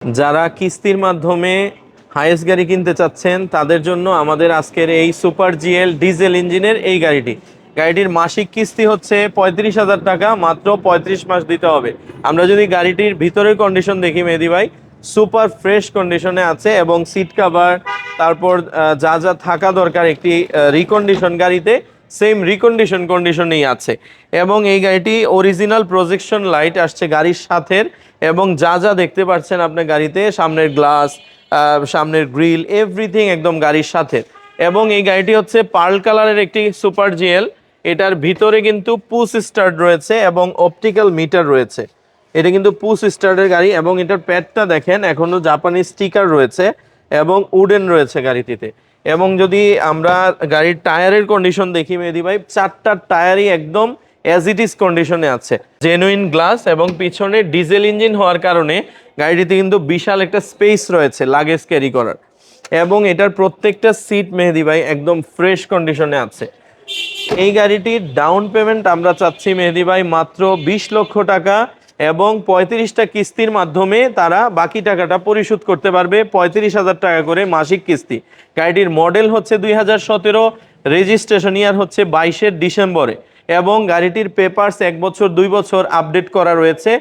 যারা কিস্তির মাধ্যমে হাইয়েস্ট গাড়ি কিনতে চাচ্ছেন, তাদের জন্য আমাদের আজকের এই সুপার জিএল ডিজেল ইঞ্জিনের এই গাড়িটি। গাড়িটির মাসিক কিস্তি হচ্ছে পঁয়ত্রিশ হাজার টাকা, মাত্র পঁয়ত্রিশ মাস দিতে হবে। আমরা যদি গাড়িটির ভিতরের কন্ডিশন দেখি, মেহেদি ভাই সুপার ফ্রেশ কন্ডিশনে আছে এবং সিট কাভার তারপর যা যা থাকা দরকার একটি রিকন্ডিশন গাড়িতে সেম রিকন্ডিশন কন্ডিশনেই আছে। এবং এই গাড়িটি অরিজিনাল প্রজেকশন লাইট আসছে গাড়ির সাথে এবং যা যা দেখতে পাচ্ছেন আপনার গাড়িতে, সামনের গ্লাস সামনের গ্রিল এভরিথিং একদম গাড়ির সাথে। এবং এই গাড়িটি হচ্ছে পার্ল কালারের একটি সুপার জিএল এটার ভিতরে কিন্তু পুস স্টার্ট রয়েছে এবং অপটিক্যাল মিটার রয়েছে। এটা কিন্তু পুস স্টার্টের গাড়ি এবং এটার প্যাডটা দেখেন, এখনও জাপানি স্টিকার রয়েছে এবং উডেন রয়েছে গাড়িটিতে। এবং যদি আমরা গাড়ির টায়ারের কন্ডিশন দেখি, মেহেদি ভাই, চারটা টায়ারই একদম অ্যাজ ইট ইজ কন্ডিশনে আছে। জেনুইন গ্লাস এবং পিছনে ডিজেল ইঞ্জিন হওয়ার কারণে গাড়িটিতে কিন্তু বিশাল একটা স্পেস রয়েছে লাগেজ ক্যারি করার। এবং এটার প্রত্যেকটা সিট মেহেদি ভাই, একদম ফ্রেশ কন্ডিশনে আছে। এই গাড়িটির ডাউন পেমেন্ট আমরা চাচ্ছি, মেহেদি ভাই, মাত্র বিশ লক্ষ টাকা। এবং পঁয়ত্রিশটা কিস্তির মাধ্যমে তারা বাকি টাকাটা পরিশোধ করতে পারবে পঁয়ত্রিশ হাজার টাকা করে মাসিক কিস্তি। গাড়িটির মডেল হচ্ছে দুই হাজার সতেরো, রেজিস্ট্রেশন ইয়ার হচ্ছে বাইশের ডিসেম্বরে এবং গাড়িটির পেপারস এক বছর, দুই বছর আপডেট করা রয়েছে।